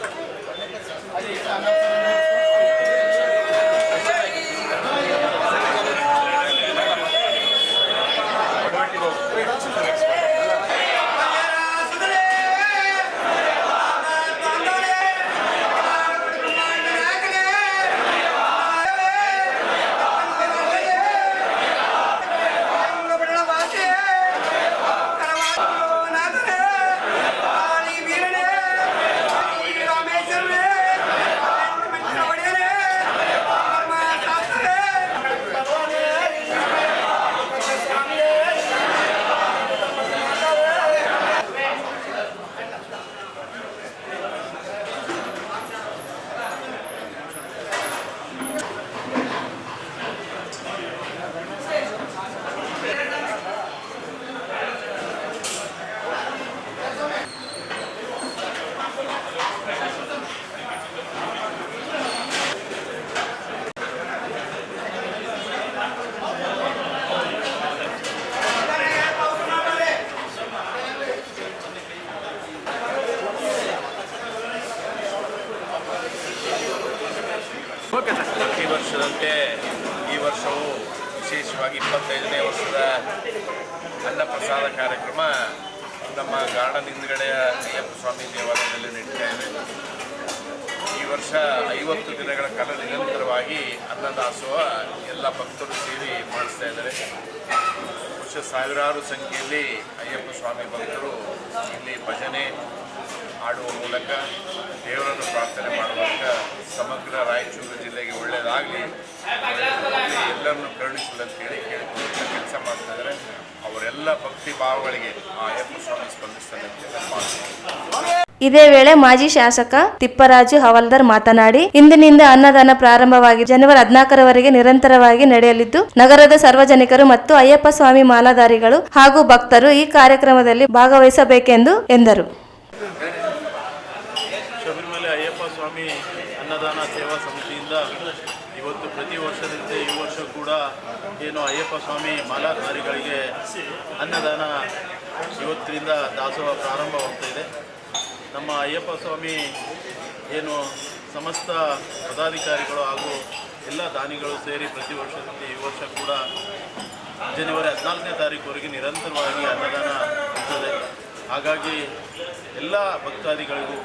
ಇಪ್ಪತ್ತೈದನೇ ವರ್ಷದ ಅನ್ನ ಪ್ರಸಾದ ಕಾರ್ಯಕ್ರಮ ನಮ್ಮ ಗಾರ್ಡನ್ ಹಿಂದ್ಗಡೆಯ ಅಯ್ಯಪ್ಪ ಸ್ವಾಮಿ ದೇವಾಲಯದಲ್ಲಿ ನಡೀತಾ ಈ ವರ್ಷ ಐವತ್ತು ದಿನಗಳ ಕಾಲ ನಿರಂತರವಾಗಿ ಅನ್ನದಾಸೋಹ ಎಲ್ಲ ಭಕ್ತರು ಸೇರಿ ಮಾಡಿಸ್ತಾ ಇದ್ದಾರೆ. ವರ್ಷ ಸಾವಿರಾರು ಸಂಖ್ಯೆಯಲ್ಲಿ ಅಯ್ಯಪ್ಪ ಸ್ವಾಮಿ ಭಕ್ತರು ಇಲ್ಲಿ ಭಜನೆ ಆಡುವ ಮೂಲಕ ದೇವರನ್ನು ಪ್ರಾರ್ಥನೆ ಮಾಡುವ ಮೂಲಕ ಸಮಗ್ರ ರಾಯಚೂರು ಜಿಲ್ಲೆಗೆ ಒಳ್ಳೆಯದಾಗಲಿ. ಎಲ್ಲರನ್ನು ಕರುಣಿಸಲಿ ಅಂತೇಳಿ ಕೇಳಿಕೊಂಡು ಕೆಲಸ ಮಾಡ್ತಾ ಇದ್ದಾರೆ ಅವರೆಲ್ಲ ಭಕ್ತಿ ಭಾವಗಳಿಗೆ ಆ ಯಪ್ಪ ಸ್ವಾಮಿ ಸ್ಪಂದಿಸ್ತಾನೆ ಅಂತ. ಇದೇ ವೇಳೆ ಮಾಜಿ ಶಾಸಕ ತಿಪ್ಪರಾಜು ಹವಲ್ದಾರ್ ಮಾತನಾಡಿ ಇಂದಿನಿಂದ ಅನ್ನದಾನ ಪ್ರಾರಂಭವಾಗಿ ಜನವರಿ ಹದಿನಾಲ್ಕರವರೆಗೆ ನಿರಂತರವಾಗಿ ನಡೆಯಲಿದ್ದು ನಗರದ ಸಾರ್ವಜನಿಕರು ಮತ್ತು ಅಯ್ಯಪ್ಪ ಸ್ವಾಮಿ ಮಾಲಾಧಾರಿಗಳು ಹಾಗೂ ಭಕ್ತರು ಈ ಕಾರ್ಯಕ್ರಮದಲ್ಲಿ ಭಾಗವಹಿಸಬೇಕೆಂದು ಎಂದರು ಶಬರಿಮಲೆ ಅಯ್ಯಪ್ಪ ಸ್ವಾಮಿ ಅನ್ನದಾನ ಸೇವಾ ಸಮಿತಿಯಿಂದ ಇವತ್ತು ಪ್ರತಿ ವರ್ಷದಂತೆ ಈ ವರ್ಷ ಕೂಡ ಏನು ಅಯ್ಯಪ್ಪ ಸ್ವಾಮಿ ಮಾಲಾಧಾರಿಗಳಿಗೆ ಅನ್ನದಾನ ಇವತ್ತಿನಿಂದ ದಾಸೋಹ ಪ್ರಾರಂಭವಾಗ್ತಾ ಇದೆ. ನಮ್ಮ ಅಯ್ಯಪ್ಪ ಸ್ವಾಮಿ ಏನು ಸಮಸ್ತ ಪದಾಧಿಕಾರಿಗಳು ಹಾಗೂ ಎಲ್ಲ ದಾನಿಗಳು ಸೇರಿ ಪ್ರತಿ ವರ್ಷದಂತೆ ಈ ವರ್ಷ ಕೂಡ ಜನವರಿ ಹದಿನಾಲ್ಕನೇ ತಾರೀಕುವರೆಗೆ ನಿರಂತರವಾಗಿ ಅನ್ನದಾನ ಇರ್ತದೆ. ಹಾಗಾಗಿ ಎಲ್ಲ ಭಕ್ತಾದಿಗಳಿಗೂ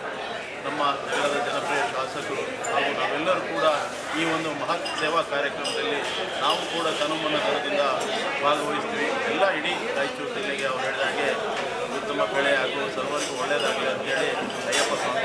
ನಮ್ಮ ನಗರದ ಜನಪ್ರಿಯ ಶಾಸಕರು ಹಾಗೂ ನಾವೆಲ್ಲರೂ ಕೂಡ ಈ ಒಂದು ಮಹತ್ ಸೇವಾ ಕಾರ್ಯಕ್ರಮದಲ್ಲಿ ನಾವು ಕೂಡ ತನುಮನ ದರದಿಂದ ಭಾಗವಹಿಸ್ತೀವಿ. ಎಲ್ಲ ಇಡೀ ರಾಯಚೂರು ಜಿಲ್ಲೆಗೆ ಅವ್ರು ಹೇಳಿದಾಗೆ ಉತ್ತಮ ಬೆಳೆ ಹಾಗೂ ಸರ್ವರಿಗೂ ಒಳ್ಳೆಯದಾಗಲಿ ಅಂತೇಳಿ ಅಯ್ಯಪ್ಪ ಸ್ವಾಮಿ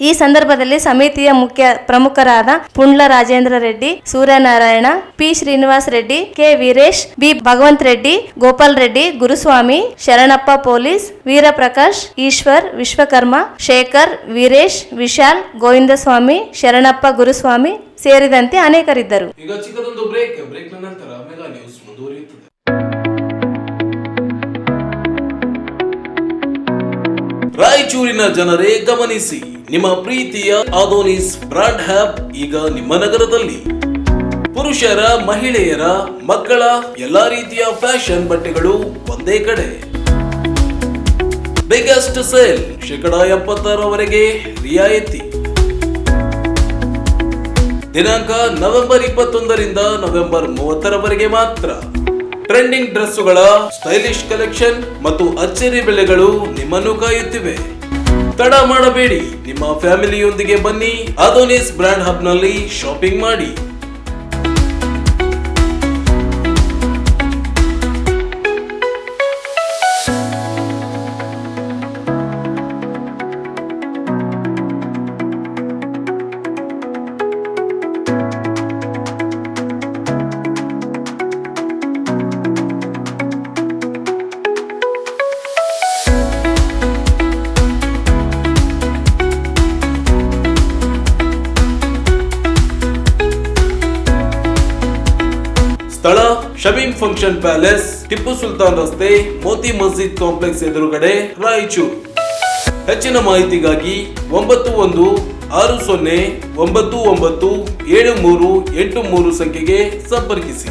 ಈ ಸಂದರ್ಭದಲ್ಲಿ ಸಮಿತಿಯ ಮುಖ್ಯ ಪ್ರಮುಖರಾದ Pundla Rajendra Reddy, Suryanarayana, P Srinivas Reddy, K Veeresh, B Bhagavanth Reddy, Gopal Reddy, Guruswamy, Sharanappa police, Veeraprakash, Eshwar, Vishwakarma, Shekhar, Veeresh, Vishal, Govindaswamy, Sharanappa Guruswamy ಸೇರಿದಂತೆ ಅನೇಕರಿದ್ದರು. ರಾಯಚೂರಿನ ಜನರೇ ಗಮನಿಸಿ. ನಿಮ್ಮ ಪ್ರೀತಿಯ ಆದೋನಿಸ್ ಬ್ರಾಂಡ್ ಹ್ಯಾಪ್ ಈಗ ನಿಮ್ಮ ನಗರದಲ್ಲಿ. ಪುರುಷರ, ಮಹಿಳೆಯರ, ಮಕ್ಕಳ ಎಲ್ಲಾ ರೀತಿಯ ಫ್ಯಾಷನ್ ಬಟ್ಟೆಗಳು ಒಂದೇ ಕಡೆ. ಬಿಗ್ಗೆಸ್ಟ್ ಸೇಲ್ ಶೇಕಡ ಎಪ್ಪತ್ತರವರೆಗೆ ರಿಯಾಯಿತಿ. ದಿನಾಂಕ ನವೆಂಬರ್ ಇಪ್ಪತ್ತೊಂದರಿಂದ ನವೆಂಬರ್ ಮೂವತ್ತರವರೆಗೆ ಮಾತ್ರ. ಟ್ರೆಂಡಿಂಗ್ ಡ್ರೆಸ್ಸುಗಳ ಸ್ಟೈಲಿಶ್ ಕಲೆಕ್ಷನ್ ಮತ್ತು ಅಚ್ಚರಿ ಬೆಲೆಗಳು ನಿಮ್ಮನ್ನು ಕಾಯುತ್ತಿವೆ. ತಡ ಮಾಡಬೇಡಿ, ನಿಮ್ಮ ಫ್ಯಾಮಿಲಿಯೊಂದಿಗೆ ಬನ್ನಿ ಅದೋನಿಸ್ ಬ್ರ್ಯಾಂಡ್ ಹಬ್ನಲ್ಲಿ ಶಾಪಿಂಗ್ ಮಾಡಿ. ಫಂಕ್ಷನ್ ಪ್ಯಾಲೇಸ್, ಟಿಪ್ಪು ಸುಲ್ತಾನ್ ರಸ್ತೆ, ಮೋತಿ ಮಸ್ಜಿದ್ ಕಾಂಪ್ಲೆಕ್ಸ್ ಎದುರುಗಡೆ ರಾಯಚೂರು. ಹೆಚ್ಚಿನ ಮಾಹಿತಿಗಾಗಿ ಒಂಬತ್ತು ಒಂದು ಆರು ಸೊನ್ನೆ ಒಂಬತ್ತು ಒಂಬತ್ತು ಏಳು ಮೂರು ಎಂಟು ಮೂರು ಸಂಖ್ಯೆಗೆ ಸಂಪರ್ಕಿಸಿ.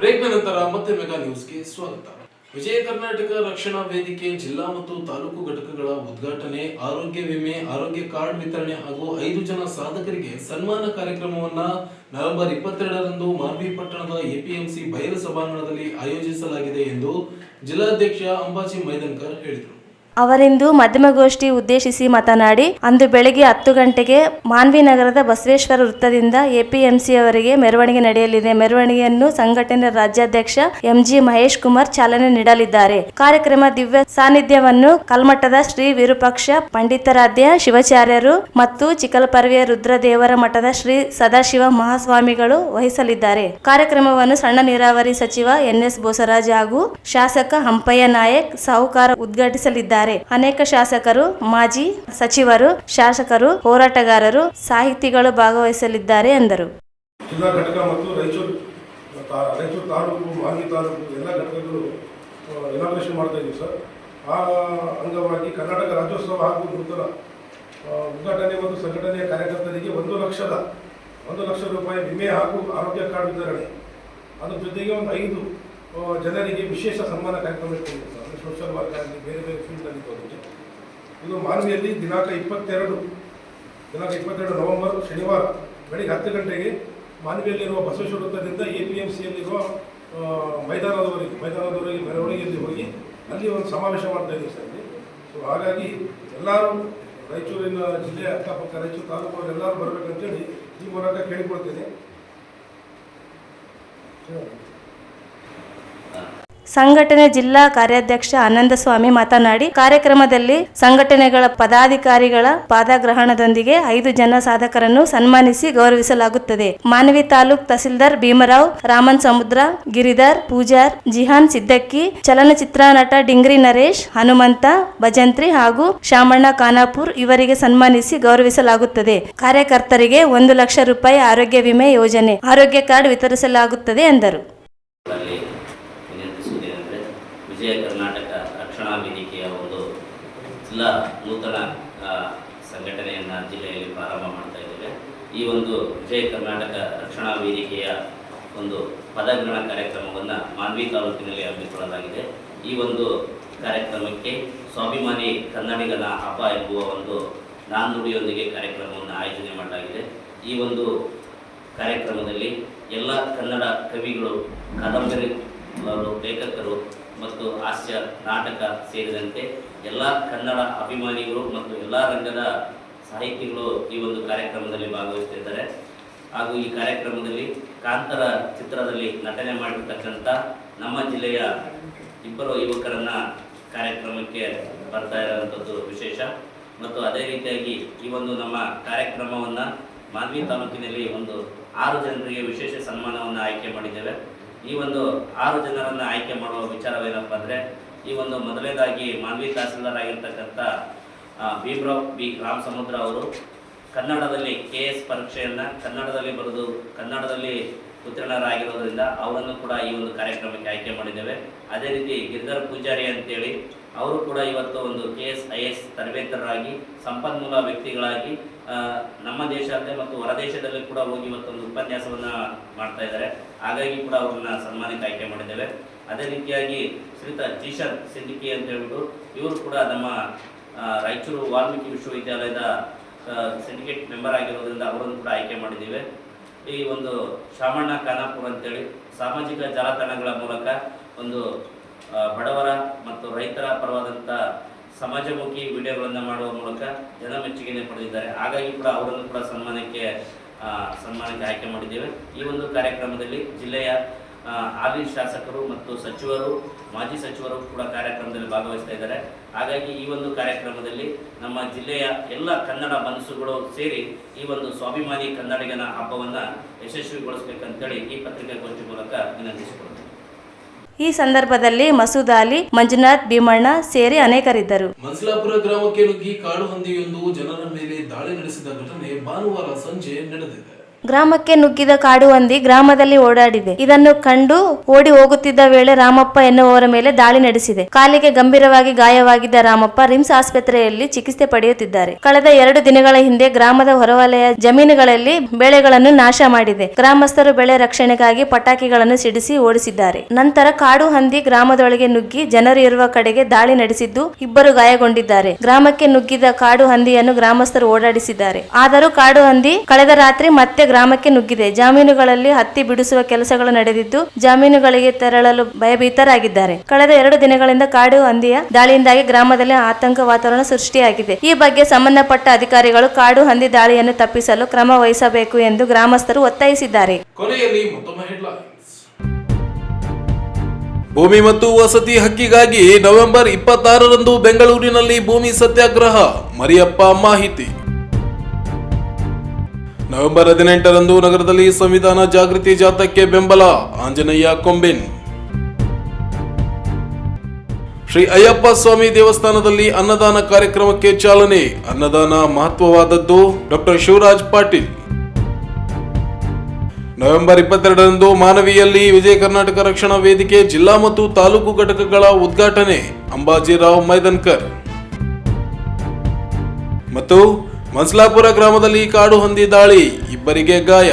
ಬ್ರೇಕ್ ನಂತರ ಮತ್ತೆ ಮೆಗಾ ನ್ಯೂಸ್ಗೆ ಸ್ವಾಗತ. ವಿಜಯ ಕರ್ನಾಟಕ ರಕ್ಷಣಾ ವೇದಿಕೆ ಜಿಲ್ಲಾ ಮತ್ತು ತಾಲೂಕು ಘಟಕಗಳ ಉದ್ಘಾಟನೆ, ಆರೋಗ್ಯ ವಿಮೆ, ಆರೋಗ್ಯ ಕಾರ್ಡ್ ವಿತರಣೆ ಹಾಗೂ ಐದು ಜನ ಸಾಧಕರಿಗೆ ಸನ್ಮಾನ ಕಾರ್ಯಕ್ರಮವನ್ನ ನವೆಂಬರ್ ಇಪ್ಪತ್ತೆರಡರಂದು ಮಾರ್ವಿ ಪಟ್ಟಣದ ಎಪಿಎಂಸಿ ಬಯಲು ಸಭಾಂಗಣದಲ್ಲಿ ಆಯೋಜಿಸಲಾಗಿದೆ ಎಂದು ಜಿಲ್ಲಾಧ್ಯಕ್ಷ ಅಂಬಾಜಿ ಮೈದನ್ಕರ್ ಹೇಳಿದರು. ಅವರಿಂದು ಮಾಧ್ಯಮಗೋಷ್ಠಿ ಉದ್ದೇಶಿಸಿ ಮಾತನಾಡಿ, ಅಂದು ಬೆಳಗ್ಗೆ ಹತ್ತು ಗಂಟೆಗೆ ಮಾನ್ವಿ ನಗರದ ಬಸವೇಶ್ವರ ವೃತ್ತದಿಂದ ಎಪಿಎಂಸಿಯವರೆಗೆ ಮೆರವಣಿಗೆ ನಡೆಯಲಿದೆ. ಮೆರವಣಿಗೆಯನ್ನು ಸಂಘಟನೆ ರಾಜ್ಯಾಧ್ಯಕ್ಷ ಎಂಜಿ ಮಹೇಶ್ ಕುಮಾರ್ ಚಾಲನೆ ನೀಡಲಿದ್ದಾರೆ. ಕಾರ್ಯಕ್ರಮ ದಿವ್ಯ ಸಾನ್ನಿಧ್ಯವನ್ನು ಕಲ್ಮಠದ ಶ್ರೀ ವಿರೂಪಾಕ್ಷ ಪಂಡಿತಾರಾಧ್ಯ ಶಿವಾಚಾರ್ಯರು ಮತ್ತು ಚಿಕ್ಕಲಪರ್ವಿಯ ರುದ್ರದೇವರ ಮಠದ ಶ್ರೀ ಸದಾಶಿವ ಮಹಾಸ್ವಾಮಿಗಳು ವಹಿಸಲಿದ್ದಾರೆ. ಕಾರ್ಯಕ್ರಮವನ್ನು ಸಣ್ಣ ನೀರಾವರಿ ಸಚಿವ ಎನ್ಎಸ್ ಬೋಸರಾಜ್ ಹಾಗೂ ಶಾಸಕ ಹಂಪಯ್ಯ ನಾಯಕ್ ಸಾಹುಕಾರ ಉದ್ಘಾಟಿಸಲಿದ್ದಾರೆ. ಅನೇಕ ಶಾಸಕರು, ಮಾಜಿ ಸಚಿವರು, ಶಾಸಕರು, ಹೋರಾಟಗಾರರು, ಸಾಹಿತಿಗಳು ಭಾಗವಹಿಸಲಿದ್ದಾರೆ ಎಂದರು. ಜಿಲ್ಲಾ ಘಟಕ ಮತ್ತು ರಾಯಚೂರು ರಾಯಚೂರು ತಾಲೂಕು, ಮಾನ್ವಿ ತಾಲೂಕು ಎಲ್ಲ ಘಟಕಗಳು ಇನಾಗ್ರೇಷನ್ ಮಾಡ್ತಾ ಇದ್ದೀವಿ ಸರ್. ಆ ಅಂಗವಾಗಿ ಕರ್ನಾಟಕ ರಾಜ್ಯೋತ್ಸವ ಹಾಗೂ ನೂತನ ಉದ್ಘಾಟನೆ ಮತ್ತು ಸಂಘಟನೆಯ ಕಾರ್ಯಕರ್ತರಿಗೆ ಒಂದು ಲಕ್ಷದ, ಒಂದು ಲಕ್ಷ ರೂಪಾಯಿ ವಿಮೆ ಹಾಗೂ ಆರೋಗ್ಯ ಕಾರ್ಡ್ ವಿತರಣೆ. ಅದ್ರ ಜೊತೆಗೆ ಒಂದು ಐದು ಜನರಿಗೆ ವಿಶೇಷ ಸನ್ಮಾನ ಕಾರ್ಯಕ್ರಮ ಇಟ್ಕೊಂಡಿದ್ದಾರೆ. ಸೋಷಿಯಲ್ ವರ್ಕ್ ಆಗಲಿ ಬೇರೆ ಬೇರೆ ಫೀಲ್ಡಲ್ಲಿ ಇಟ್ಕೊಂಡಿದ್ದೆ ಇದು ಮಾನ್ವಿಯಲ್ಲಿ ದಿನಾಂಕ ಇಪ್ಪತ್ತೆರಡು ದಿನಾಂಕ ಇಪ್ಪತ್ತೆರಡು ನವೆಂಬರ್, ಶನಿವಾರ ಬೆಳಿಗ್ಗೆ ಹತ್ತು ಗಂಟೆಗೆ ಮಾನ್ವಿಯಲ್ಲಿರುವ ಬಸವೇಶ್ವರ ವೃತ್ತದಿಂದ ಎ ಪಿ ಎಂ ಸಿಯಲ್ಲಿರುವ ಮೈದಾನದವರೆಗೆ ಮೈದಾನದವರೆಗೆ ಮೆರವಣಿಗೆಯಲ್ಲಿ ಹೋಗಿ ಅಲ್ಲಿ ಒಂದು ಸಮಾವೇಶ ಮಾಡ್ತಾ ಇದ್ದೀವಿ ಸರ್ ಇಲ್ಲಿ. ಸೊ ಹಾಗಾಗಿ ಎಲ್ಲರೂ ರಾಯಚೂರಿನ ಜಿಲ್ಲೆಯ ಅಕ್ಕಪಕ್ಕ, ರಾಯಚೂರು ತಾಲೂಕು ಎಲ್ಲರೂ ಬರಬೇಕಂತೇಳಿ ಈ ಮೂಲಕ ಕೇಳಿಕೊಳ್ತೇನೆ. ಸಂಘಟನೆ ಜಿಲ್ಲಾ ಕಾರ್ಯಾಧ್ಯಕ್ಷ ಆನಂದಸ್ವಾಮಿ ಮಾತನಾಡಿ, ಕಾರ್ಯಕ್ರಮದಲ್ಲಿ ಸಂಘಟನೆಗಳ ಪದಾಧಿಕಾರಿಗಳ ಪಾದಗ್ರಹಣದೊಂದಿಗೆ ಐದು ಜನ ಸಾಧಕರನ್ನು ಸನ್ಮಾನಿಸಿ ಗೌರವಿಸಲಾಗುತ್ತದೆ. ಮಾನವಿ ತಾಲೂಕ್ ತಹಸೀಲ್ದಾರ್ ಭೀಮರಾವ್, ರಾಮನ್ ಸಮುದ್ರ, ಗಿರಿಧರ್, ಪೂಜಾರ್, ಜಿಹಾನ್ ಸಿದ್ದಕ್ಕಿ, ಚಲನಚಿತ್ರ ನಟ ಡಿಂಗ್ರಿ ನರೇಶ್, ಹನುಮಂತ, ಭಜಂತ್ರಿ ಹಾಗೂ ಶಾಮಣ್ಣ ಖಾನಾಪುರ್ ಇವರಿಗೆ ಸನ್ಮಾನಿಸಿ ಗೌರವಿಸಲಾಗುತ್ತದೆ. ಕಾರ್ಯಕರ್ತರಿಗೆ ಒಂದು ಲಕ್ಷ ರೂಪಾಯಿ ಆರೋಗ್ಯ ವಿಮೆ ಯೋಜನೆ, ಆರೋಗ್ಯ ಕಾರ್ಡ್ ವಿತರಿಸಲಾಗುತ್ತದೆ ಎಂದರು. ವಿಜಯ ಕರ್ನಾಟಕ ರಕ್ಷಣಾ ವೇದಿಕೆಯ ಒಂದು ಜಿಲ್ಲಾ ನೂತನ ಸಂಘಟನೆಯನ್ನು ಜಿಲ್ಲೆಯಲ್ಲಿ ಪ್ರಾರಂಭ ಮಾಡ್ತಾ ಇದ್ದೇವೆ. ಈ ಒಂದು ವಿಜಯ ಕರ್ನಾಟಕ ರಕ್ಷಣಾ ವೇದಿಕೆಯ ಒಂದು ಪದಗ್ರಹಣ ಕಾರ್ಯಕ್ರಮವನ್ನು ಮಾನ್ವಿ ತಾಲೂಕಿನಲ್ಲಿ ಹಮ್ಮಿಕೊಳ್ಳಲಾಗಿದೆ. ಈ ಒಂದು ಕಾರ್ಯಕ್ರಮಕ್ಕೆ ಸ್ವಾಭಿಮಾನಿ ಕನ್ನಡಿಗನ ಹಬ್ಬ ಎಂಬುವ ಒಂದು ನಾಂದುಡಿಯೊಂದಿಗೆ ಕಾರ್ಯಕ್ರಮವನ್ನು ಆಯೋಜನೆ ಮಾಡಲಾಗಿದೆ. ಈ ಒಂದು ಕಾರ್ಯಕ್ರಮದಲ್ಲಿ ಎಲ್ಲ ಕನ್ನಡ ಕವಿಗಳು ಕಾದಂಬರಿ ಲೇಖಕರು ಮತ್ತು ಹಾಸ್ಯ, ನಾಟಕ ಸೇರಿದಂತೆ ಎಲ್ಲ ಕನ್ನಡ ಅಭಿಮಾನಿಗಳು ಮತ್ತು ಎಲ್ಲ ರಂಗದ ಸಾಹಿತಿಗಳು ಈ ಒಂದು ಕಾರ್ಯಕ್ರಮದಲ್ಲಿ ಭಾಗವಹಿಸುತ್ತಿದ್ದಾರೆ ಹಾಗೂ ಈ ಕಾರ್ಯಕ್ರಮದಲ್ಲಿ ಕಾಂತರ ಚಿತ್ರದಲ್ಲಿ ನಟನೆ ಮಾಡಿರ್ತಕ್ಕಂಥ ನಮ್ಮ ಜಿಲ್ಲೆಯ ಇಬ್ಬರು ಯುವಕರನ್ನ ಕಾರ್ಯಕ್ರಮಕ್ಕೆ ಬರ್ತಾ ಇರೋವಂಥದ್ದು ವಿಶೇಷ. ಮತ್ತು ಅದೇ ರೀತಿಯಾಗಿ ಈ ಒಂದು ನಮ್ಮ ಕಾರ್ಯಕ್ರಮವನ್ನು ಮಾನ್ವಿ ತಾಲೂಕಿನಲ್ಲಿ ಒಂದು ಆರು ಜನರಿಗೆ ವಿಶೇಷ ಸನ್ಮಾನವನ್ನು ಆಯ್ಕೆ ಮಾಡಿದ್ದೇವೆ. ಈ ಒಂದು ಆರು ಜನರನ್ನು ಆಯ್ಕೆ ಮಾಡುವ ವಿಚಾರವೇನಪ್ಪ ಅಂದರೆ, ಈ ಒಂದು ಮೊದಲನೇದಾಗಿ ಮಾನ್ವಿ ತಹಸೀಲ್ದಾರ್ ಆಗಿರ್ತಕ್ಕಂಥ ಭೀಮರಾವ್ ಬಿ ರಾಮಸಮುದ್ರ ಅವರು ಕನ್ನಡದಲ್ಲಿ ಕೆ ಎಸ್ ಪರೀಕ್ಷೆಯನ್ನು ಕನ್ನಡದಲ್ಲಿ ಬರೆದು ಕನ್ನಡದಲ್ಲಿ ಉತ್ತೀರ್ಣರಾಗಿರೋದ್ರಿಂದ ಅವರನ್ನು ಕೂಡ ಈ ಒಂದು ಕಾರ್ಯಕ್ರಮಕ್ಕೆ ಆಯ್ಕೆ ಮಾಡಿದ್ದೇವೆ. ಅದೇ ರೀತಿ ಗಿರಿಧರ್ ಪೂಜಾರಿ ಅಂತೇಳಿ ಅವರು ಕೂಡ ಇವತ್ತು ಒಂದು ಕೆ ಎಸ್ ಐ ಎಸ್ ತರಬೇತರಾಗಿ ಸಂಪನ್ಮೂಲ ವ್ಯಕ್ತಿಗಳಾಗಿ ನಮ್ಮ ದೇಶದಲ್ಲೇ ಮತ್ತು ಹೊರದೇಶದಲ್ಲಿ ಕೂಡ ಹೋಗಿ ಇವತ್ತೊಂದು ಉಪನ್ಯಾಸವನ್ನು ಮಾಡ್ತಾ ಇದ್ದಾರೆ. ಹಾಗಾಗಿ ಕೂಡ ಅವ್ರನ್ನ ಸನ್ಮಾನಕ್ಕೆ ಆಯ್ಕೆ ಮಾಡಿದ್ದೇವೆ. ಅದೇ ರೀತಿಯಾಗಿ ಶ್ರೀತ ಜೀಶನ್ ಸಿದ್ದಿಕಿ ಅಂತ ಹೇಳ್ಬಿಟ್ಟು ಇವರು ಕೂಡ ನಮ್ಮ ರಾಯಚೂರು ವಾಲ್ಮೀಕಿ ವಿಶ್ವವಿದ್ಯಾಲಯದ ಸಿಂಡಿಕೇಟ್ ಮೆಂಬರ್ ಆಗಿರೋದ್ರಿಂದ ಅವರನ್ನು ಕೂಡ ಆಯ್ಕೆ ಮಾಡಿದ್ದೀವಿ. ಈ ಒಂದು ಶಾಮಣ್ಣ ಖಾನಾಪುರ್ ಅಂತೇಳಿ ಸಾಮಾಜಿಕ ಜಾಲತಾಣಗಳ ಮೂಲಕ ಒಂದು ಬಡವರ ಮತ್ತು ರೈತರ ಪರವಾದಂಥ ಸಮಾಜಮುಖಿ ವಿಡಿಯೋಗಳನ್ನು ಮಾಡುವ ಮೂಲಕ ಜನ ಮೆಚ್ಚುಗೆಯನ್ನು ಪಡೆದಿದ್ದಾರೆ. ಹಾಗಾಗಿ ಕೂಡ ಅವರನ್ನು ಕೂಡ ಸನ್ಮಾನಕ್ಕೆ ಸನ್ಮಾನಕ್ಕೆ ಆಯ್ಕೆ ಮಾಡಿದ್ದೇವೆ. ಈ ಒಂದು ಕಾರ್ಯಕ್ರಮದಲ್ಲಿ ಜಿಲ್ಲೆಯ ಹಾಲಿ ಶಾಸಕರು ಮತ್ತು ಸಚಿವರು, ಮಾಜಿ ಸಚಿವರು ಕೂಡ ಕಾರ್ಯಕ್ರಮದಲ್ಲಿ ಭಾಗವಹಿಸ್ತಾ ಇದ್ದಾರೆ. ಹಾಗಾಗಿ ಈ ಒಂದು ಕಾರ್ಯಕ್ರಮದಲ್ಲಿ ನಮ್ಮ ಜಿಲ್ಲೆಯ ಎಲ್ಲ ಕನ್ನಡ ಮನಸ್ಸುಗಳು ಸೇರಿ ಈ ಒಂದು ಸ್ವಾಭಿಮಾನಿ ಕನ್ನಡಿಗನ ಹಬ್ಬವನ್ನು ಯಶಸ್ವಿಗೊಳಿಸಬೇಕಂತೇಳಿ ಈ ಪತ್ರಿಕಾಗೋಷ್ಠಿ ಮೂಲಕ ವಿನಂತಿಸಿಕೊಳ್ತೇನೆ ಈ ಸಂದರ್ಭದಲ್ಲಿ ಮಸೂದ್ ಅಲಿ, ಮಂಜುನಾಥ್, ಭೀಮಣ್ಣ ಸೇರಿ ಅನೇಕರಿದ್ದರು. ಮನ್ಸಲಾಪುರ ಗ್ರಾಮಕ್ಕೆ ನುಗ್ಗಿ ಕಾಡು ಹಂದಿಯೊಂದು ಜನರ ಮೇಲೆ ದಾಳಿ ನಡೆಸಿದ ಘಟನೆ ಭಾನುವಾರ ಸಂಜೆ ನಡೆದಿದೆ. ಗ್ರಾಮಕ್ಕೆ ನುಗ್ಗಿದ ಕಾಡು ಹಂದಿ ಗ್ರಾಮದಲ್ಲಿ ಓಡಾಡಿದೆ. ಇದನ್ನು ಕಂಡು ಓಡಿ ಹೋಗುತ್ತಿದ್ದ ವೇಳೆ ರಾಮಪ್ಪ ಎನ್ನುವವರ ಮೇಲೆ ದಾಳಿ ನಡೆಸಿದೆ. ಕಾಲಿಗೆ ಗಂಭೀರವಾಗಿ ಗಾಯವಾಗಿದ್ದ ರಾಮಪ್ಪ ರಿಮ್ಸ್ ಆಸ್ಪತ್ರೆಯಲ್ಲಿ ಚಿಕಿತ್ಸೆ ಪಡೆಯುತ್ತಿದ್ದಾರೆ. ಕಳೆದ ಎರಡು ದಿನಗಳ ಹಿಂದೆ ಗ್ರಾಮದ ಹೊರವಲಯ ಜಮೀನುಗಳಲ್ಲಿ ಬೆಳೆಗಳನ್ನು ನಾಶ ಮಾಡಿದೆ. ಗ್ರಾಮಸ್ಥರು ಬೆಳೆ ರಕ್ಷಣೆಗಾಗಿ ಪಟಾಕಿಗಳನ್ನು ಸಿಡಿಸಿ ಓಡಿಸಿದ್ದಾರೆ. ನಂತರ ಕಾಡು ಹಂದಿ ಗ್ರಾಮದೊಳಗೆ ನುಗ್ಗಿ ಜನರು ಇರುವ ಕಡೆಗೆ ದಾಳಿ ನಡೆಸಿದ್ದು ಇಬ್ಬರು ಗಾಯಗೊಂಡಿದ್ದಾರೆ. ಗ್ರಾಮಕ್ಕೆ ನುಗ್ಗಿದ ಕಾಡು ಹಂದಿಯನ್ನು ಗ್ರಾಮಸ್ಥರು ಓಡಾಡಿಸಿದ್ದಾರೆ. ಆದರೂ ಕಾಡು ಹಂದಿ ಕಳೆದ ರಾತ್ರಿ ಮತ್ತೆ ಗ್ರಾಮಕ್ಕೆ ನುಗ್ಗಿದೆ. ಜಾಮೀನುಗಳಲ್ಲಿ ಹತ್ತಿ ಬಿಡಿಸುವ ಕೆಲಸಗಳು ನಡೆದಿದ್ದು ಜಾಮೀನುಗಳಿಗೆ ತೆರಳಲು ಭಯಭೀತರಾಗಿದ್ದಾರೆ. ಕಳೆದ ಎರಡು ದಿನಗಳಿಂದ ಕಾಡು ಹಂದಿಯ ದಾಳಿಯಿಂದಾಗಿ ಗ್ರಾಮದಲ್ಲಿ ಆತಂಕ ವಾತಾವರಣ ಸೃಷ್ಟಿಯಾಗಿದೆ. ಈ ಬಗ್ಗೆ ಸಂಬಂಧಪಟ್ಟ ಅಧಿಕಾರಿಗಳು ಕಾಡು ಹಂದಿ ದಾಳಿಯನ್ನು ತಪ್ಪಿಸಲು ಕ್ರಮ ವಹಿಸಬೇಕು ಎಂದು ಗ್ರಾಮಸ್ಥರು ಒತ್ತಾಯಿಸಿದ್ದಾರೆ. ಭೂಮಿ ಮತ್ತು ವಸತಿ ಹಕ್ಕಿಗಾಗಿ ನವೆಂಬರ್ ಇಪ್ಪತ್ತಾರರಂದು ಬೆಂಗಳೂರಿನಲ್ಲಿ ಭೂಮಿ ಸತ್ಯಾಗ್ರಹ. ಮರಿಯಪ್ಪ ಮಾಹಿತಿ. ನವೆಂಬರ್ ಹದಿನೆಂಟರಂದು ನಗರದಲ್ಲಿ ಸಂವಿಧಾನ ಜಾಗೃತಿ ಜಾಥಾಕ್ಕೆ ಬೆಂಬಲ, ಆಂಜನೇಯ ಕೊಂಬಿನ್. ಶ್ರೀ ಅಯ್ಯಪ್ಪ ಸ್ವಾಮಿ ದೇವಸ್ಥಾನದಲ್ಲಿ ಅನ್ನದಾನ ಕಾರ್ಯಕ್ರಮಕ್ಕೆ ಚಾಲನೆ, ಅನ್ನದಾನ ಮಹತ್ವವಾದದ್ದು ಡಾಕ್ಟರ್ ಶಿವರಾಜ್ ಪಾಟೀಲ್. ನವೆಂಬರ್ ಇಪ್ಪತ್ತೆರಡರಂದು ಮಾನವಿಯಲ್ಲಿ ವಿಜಯ ಕರ್ನಾಟಕ ರಕ್ಷಣಾ ವೇದಿಕೆ ಜಿಲ್ಲಾ ಮತ್ತು ತಾಲೂಕು ಘಟಕಗಳ ಉದ್ಘಾಟನೆ, ಅಂಬಾಜಿರಾವ್ ಮೈದನ್ಕರ್. ಮತ್ತು ಮನ್ಸಲಾಪುರ ಗ್ರಾಮದಲ್ಲಿ ಕಾಡು ಹಂದಿ ದಾಳಿ ಇಬ್ಬರಿಗೆ ಗಾಯ.